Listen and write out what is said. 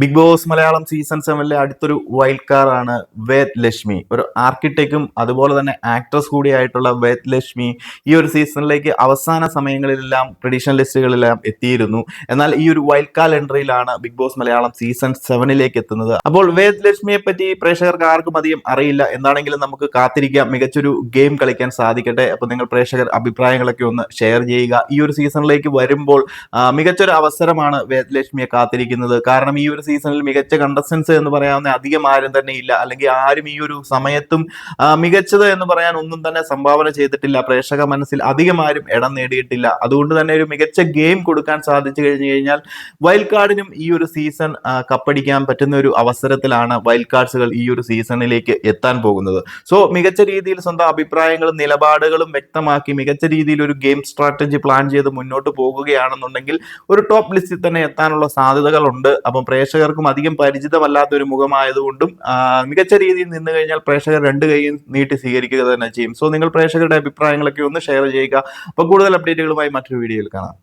Big boss Malayalam season സെവനിലെ അടുത്തൊരു wild കാറാണ് വേദ് ലക്ഷ്മി. ഒരു ആർക്കിടെക്റ്റും അതുപോലെ തന്നെ ആക്ട്രസ് കൂടിയായിട്ടുള്ള വേദ് ലക്ഷ്മി ഈ ഒരു സീസണിലേക്ക് അവസാന സമയങ്ങളിലെല്ലാം ട്രഡീഷണൽ ലിസ്റ്റുകളിലെല്ലാം എത്തിയിരുന്നു. എന്നാൽ ഈ ഒരു വൈൽഡ് കാർഡ് എൻട്രിയിലാണ് ബിഗ് ബോസ് മലയാളം സീസൺ സെവനിലേക്ക് എത്തുന്നത്. അപ്പോൾ വേദ് ലക്ഷ്മിയെ പറ്റി പ്രേക്ഷകർക്ക് ആർക്കും അധികം അറിയില്ല. എന്താണെങ്കിലും നമുക്ക് കാത്തിരിക്കാം. മികച്ചൊരു ഗെയിം കളിക്കാൻ സാധിക്കട്ടെ. അപ്പോൾ നിങ്ങൾ പ്രേക്ഷകർ അഭിപ്രായങ്ങളൊക്കെ ഒന്ന് ഷെയർ ചെയ്യുക. ഈ ഒരു സീസണിലേക്ക് വരുമ്പോൾ മികച്ചൊരു അവസരമാണ് വേദ് ലക്ഷ്മിയെ കാത്തിരിക്കുന്നത്. കാരണം ഈ ഒരു സീസണിൽ മികച്ച കണ്ടസ്റ്റൻസ് എന്ന് പറയാവുന്ന അധികം ആരും തന്നെ ഇല്ല. അല്ലെങ്കിൽ ആരും ഈ ഒരു സമയത്തും മികച്ചത് എന്ന് പറയാൻ ഒന്നും തന്നെ സംഭാവന ചെയ്തിട്ടില്ല. പ്രേക്ഷക മനസ്സിൽ അധികം ആരും ഇടം നേടിയിട്ടില്ല. അതുകൊണ്ട് തന്നെ ഒരു മികച്ച ഗെയിം കൊടുക്കാൻ സാധിച്ചു കഴിഞ്ഞു കഴിഞ്ഞാൽ വൈൽഡ് കാർഡിനും ഈ ഒരു സീസൺ കപ്പടിക്കാൻ പറ്റുന്ന ഒരു അവസരത്തിലാണ് വൈൽഡ് കാർഡ്സുകൾ ഈ ഒരു സീസണിലേക്ക് എത്താൻ പോകുന്നത്. സോ മികച്ച രീതിയിൽ സ്വന്തം അഭിപ്രായങ്ങളും നിലപാടുകളും വ്യക്തമാക്കി മികച്ച രീതിയിൽ ഒരു ഗെയിം സ്ട്രാറ്റജി പ്ലാൻ ചെയ്ത് മുന്നോട്ട് പോകുകയാണെന്നുണ്ടെങ്കിൽ ഒരു ടോപ്പ് ലിസ്റ്റിൽ തന്നെ എത്താനുള്ള സാധ്യതകളുണ്ട്. അപ്പം പ്രേക്ഷകർക്കും അധികം പരിചിതമല്ലാത്ത ഒരു മുഖമായതുകൊണ്ടും മികച്ച രീതിയിൽ നിന്ന് കഴിഞ്ഞാൽ പ്രേക്ഷകർ രണ്ട് കൈയും നീട്ടി സ്വീകരിക്കുക തന്നെ ചെയ്യും. സോ നിങ്ങൾ പ്രേക്ഷകരുടെ അഭിപ്രായങ്ങളൊക്കെ ഒന്ന് ഷെയർ ചെയ്യുക. അപ്പോൾ കൂടുതൽ അപ്ഡേറ്റുകളുമായി മറ്റൊരു വീഡിയോയിൽ കാണാം.